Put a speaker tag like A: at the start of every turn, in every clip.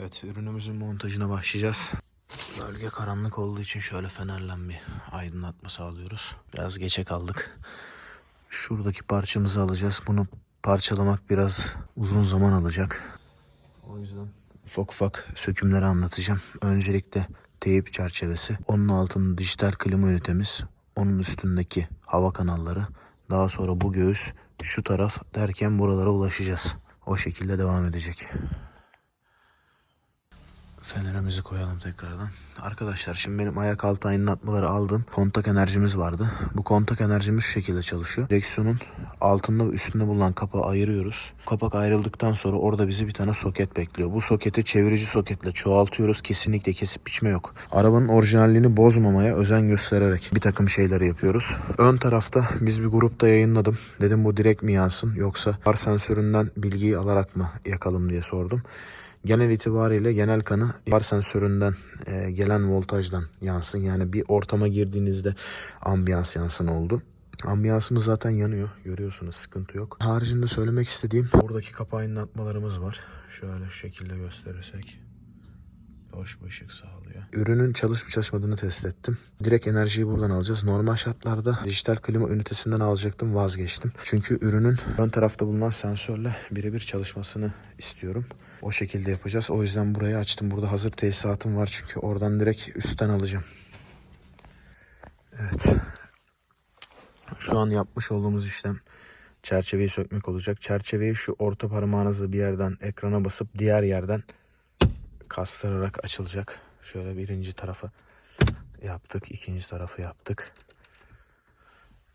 A: Evet ürünümüzün montajına başlayacağız. Bölge karanlık olduğu için şöyle fenerle bir aydınlatma sağlıyoruz. Biraz geçe kaldık. Şuradaki parçamızı alacağız. Bunu parçalamak biraz uzun zaman alacak. O yüzden ufak ufak sökümleri anlatacağım. Öncelikle teyip çerçevesi. Onun altında dijital klima ünitemiz. Onun üstündeki hava kanalları. Daha sonra bu göğüs şu taraf derken buralara ulaşacağız. O şekilde devam edecek. Fenerimizi koyalım tekrardan. Arkadaşlar şimdi benim ayak altı aydınlatmaları aldım. Kontak enerjimiz vardı. Bu kontak enerjimiz şu şekilde çalışıyor. Direksiyonun altında ve üstünde bulunan kapağı ayırıyoruz. Kapak ayrıldıktan sonra orada bizi bir tane soket bekliyor. Bu soketi çevirici soketle çoğaltıyoruz. Kesinlikle kesip biçme yok. Arabanın orijinalliğini bozmamaya özen göstererek bir takım şeyleri yapıyoruz. Ön tarafta biz bir grupta yayınladım. Dedim bu direkt mi yansın yoksa far sensöründen bilgiyi alarak mı yakalım diye sordum. Genel itibariyle genel kanı far sensöründen e, gelen voltajdan yansın. Yani bir ortama girdiğinizde ambiyans yansın oldu. Ambiyansımız zaten yanıyor. Görüyorsunuz sıkıntı yok. Haricinde söylemek istediğim buradaki kapağı aydınlatmalarımız var. Şöyle şekilde gösterirsek. Hoş ışık sağlıyor. Ürünün çalışıp çalışmadığını test ettim. Direkt enerjiyi buradan alacağız. Normal şartlarda dijital klima ünitesinden alacaktım vazgeçtim. Çünkü ürünün ön tarafta bulunan sensörle birebir çalışmasını istiyorum. O şekilde yapacağız. O yüzden burayı açtım. Burada hazır tesisatım var çünkü oradan direkt üstten alacağım. Evet. Şu an yapmış olduğumuz işlem çerçeveyi sökmek olacak. Çerçeveyi şu orta parmağınızla bir yerden ekrana basıp diğer yerden kastırarak açılacak. Şöyle birinci tarafı yaptık. ikinci tarafı yaptık.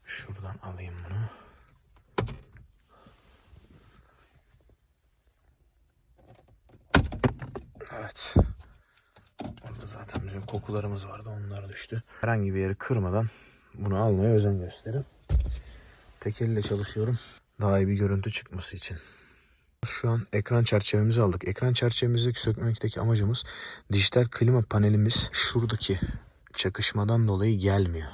A: Şuradan alayım bunu. Evet. Orada zaten bizim kokularımız vardı. Onlar düştü. Herhangi bir yeri kırmadan bunu almaya özen gösterin. Tek elle çalışıyorum. Daha iyi bir görüntü çıkması için. Şu an ekran çerçevemizi aldık. Ekran çerçevemizdeki sökmekteki amacımız dijital klima panelimiz şuradaki çakışmadan dolayı gelmiyor.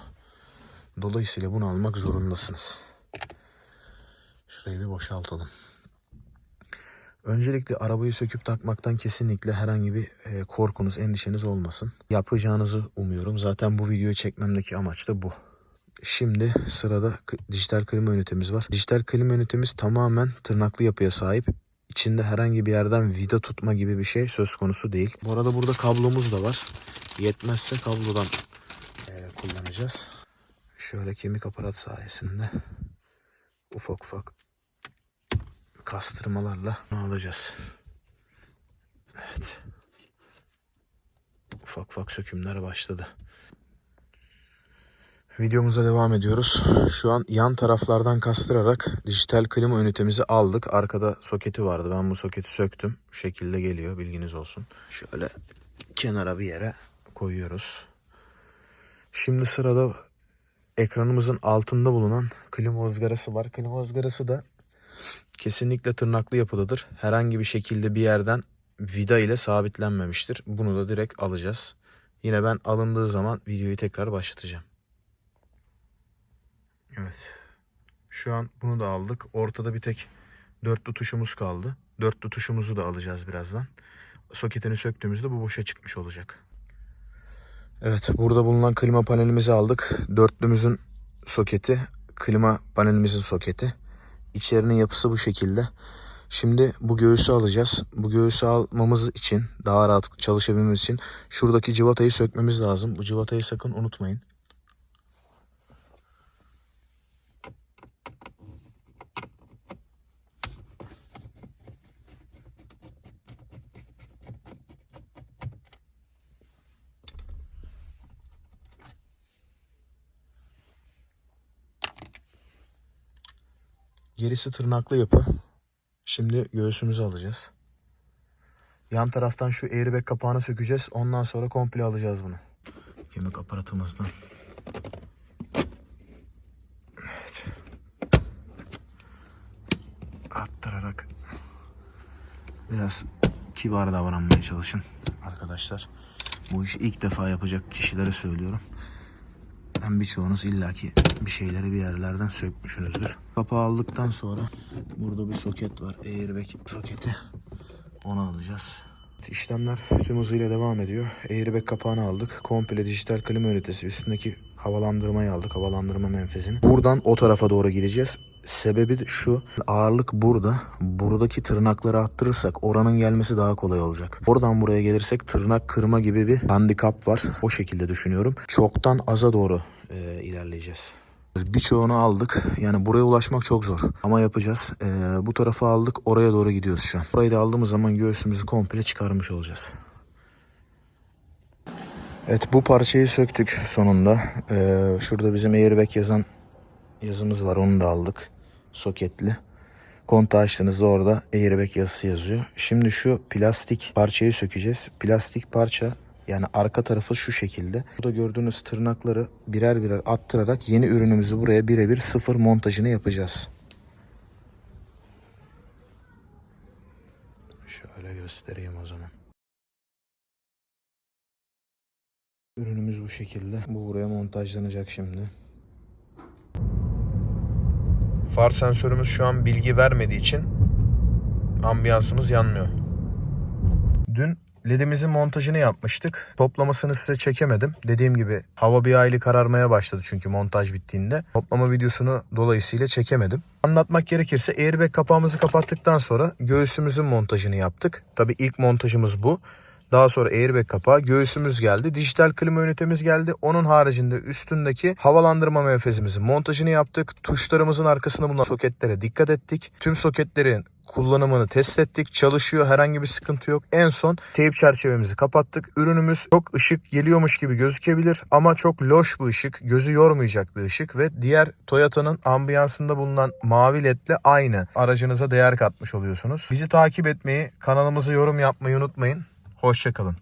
A: Dolayısıyla bunu almak zorundasınız. Şurayı bir boşaltalım. Öncelikle arabayı söküp takmaktan kesinlikle herhangi bir e, korkunuz, endişeniz olmasın. Yapacağınızı umuyorum. Zaten bu videoyu çekmemdeki amaç da bu. Şimdi sırada dijital klima ünitemiz var. Dijital klima ünitemiz tamamen tırnaklı yapıya sahip. İçinde herhangi bir yerden vida tutma gibi bir şey söz konusu değil. Bu arada burada kablomuz da var. Yetmezse kablodan e, kullanacağız. Şöyle kemik aparat sayesinde ufak ufak kastırmalarla alacağız. Evet. Ufak ufak sökümler başladı. Videomuza devam ediyoruz. Şu an yan taraflardan kastırarak dijital klima ünitemizi aldık. Arkada soketi vardı. Ben bu soketi söktüm. Bu şekilde geliyor. Bilginiz olsun. Şöyle kenara bir yere koyuyoruz. Şimdi sırada ekranımızın altında bulunan klima ızgarası var. Klima ızgarası da kesinlikle tırnaklı yapılıdır. Herhangi bir şekilde bir yerden vida ile sabitlenmemiştir. Bunu da direkt alacağız. Yine ben alındığı zaman videoyu tekrar başlatacağım. Evet. Şu an bunu da aldık. Ortada bir tek dörtlü tuşumuz kaldı. Dörtlü tuşumuzu da alacağız birazdan. Soketini söktüğümüzde bu boşa çıkmış olacak. Evet burada bulunan klima panelimizi aldık. Dörtlümüzün soketi, klima panelimizin soketi. İçerinin yapısı bu şekilde. Şimdi bu göğüsü alacağız. Bu göğüsü almamız için, daha rahat çalışabilmemiz için şuradaki civatayı sökmemiz lazım. Bu civatayı sakın unutmayın. Gerisi tırnaklı yapı. Şimdi göğsümüzü alacağız. Yan taraftan şu airbag kapağını sökeceğiz. Ondan sonra komple alacağız bunu. Kemik aparatımızdan. Evet. Attırarak biraz kibar davranmaya çalışın arkadaşlar. Bu işi ilk defa yapacak kişilere söylüyorum. Ben birçoğunuz illaki bir şeyleri bir yerlerden sökmüşsünüzdür. Kapağı aldıktan sonra burada bir soket var. Airbag soketi. Onu alacağız. İşlemler tüm hızıyla devam ediyor. Airbag kapağını aldık. Komple dijital klima ünitesi. Üstündeki havalandırmayı aldık. Havalandırma menfezini. Buradan o tarafa doğru gideceğiz. Sebebi şu. Ağırlık burada. Buradaki tırnakları attırırsak oranın gelmesi daha kolay olacak. Oradan buraya gelirsek tırnak kırma gibi bir handikap var. O şekilde düşünüyorum. Çoktan aza doğru e, ilerleyeceğiz. Birçoğunu aldık. Yani buraya ulaşmak çok zor. Ama yapacağız. Ee, bu tarafa aldık. Oraya doğru gidiyoruz şu an. Burayı da aldığımız zaman göğsümüzü komple çıkarmış olacağız. Evet bu parçayı söktük sonunda. Ee, şurada bizim airbag yazan yazımız var. Onu da aldık. Soketli. Kontağı açtığınızda orada airbag yazısı yazıyor. Şimdi şu plastik parçayı sökeceğiz. Plastik parça yani arka tarafı şu şekilde. Burada gördüğünüz tırnakları birer birer attırarak yeni ürünümüzü buraya birebir sıfır montajını yapacağız. Şöyle göstereyim o zaman. Ürünümüz bu şekilde. Bu buraya montajlanacak şimdi. Far sensörümüz şu an bilgi vermediği için ambiyansımız yanmıyor. Dün ledimizin montajını yapmıştık. Toplamasını size çekemedim. Dediğim gibi hava bir aylık kararmaya başladı çünkü montaj bittiğinde. Toplama videosunu dolayısıyla çekemedim. Anlatmak gerekirse airbag kapağımızı kapattıktan sonra göğsümüzün montajını yaptık. Tabii ilk montajımız bu. Daha sonra airbag kapağı, göğsümüz geldi. Dijital klima ünitemiz geldi. Onun haricinde üstündeki havalandırma menfezimizin montajını yaptık. Tuşlarımızın arkasında bulunan soketlere dikkat ettik. Tüm soketlerin kullanımını test ettik. Çalışıyor. Herhangi bir sıkıntı yok. En son teyp çerçevemizi kapattık. Ürünümüz çok ışık geliyormuş gibi gözükebilir ama çok loş bir ışık. Gözü yormayacak bir ışık ve diğer Toyota'nın ambiyansında bulunan mavi ledle aynı. Aracınıza değer katmış oluyorsunuz. Bizi takip etmeyi, kanalımıza yorum yapmayı unutmayın. Hoşçakalın.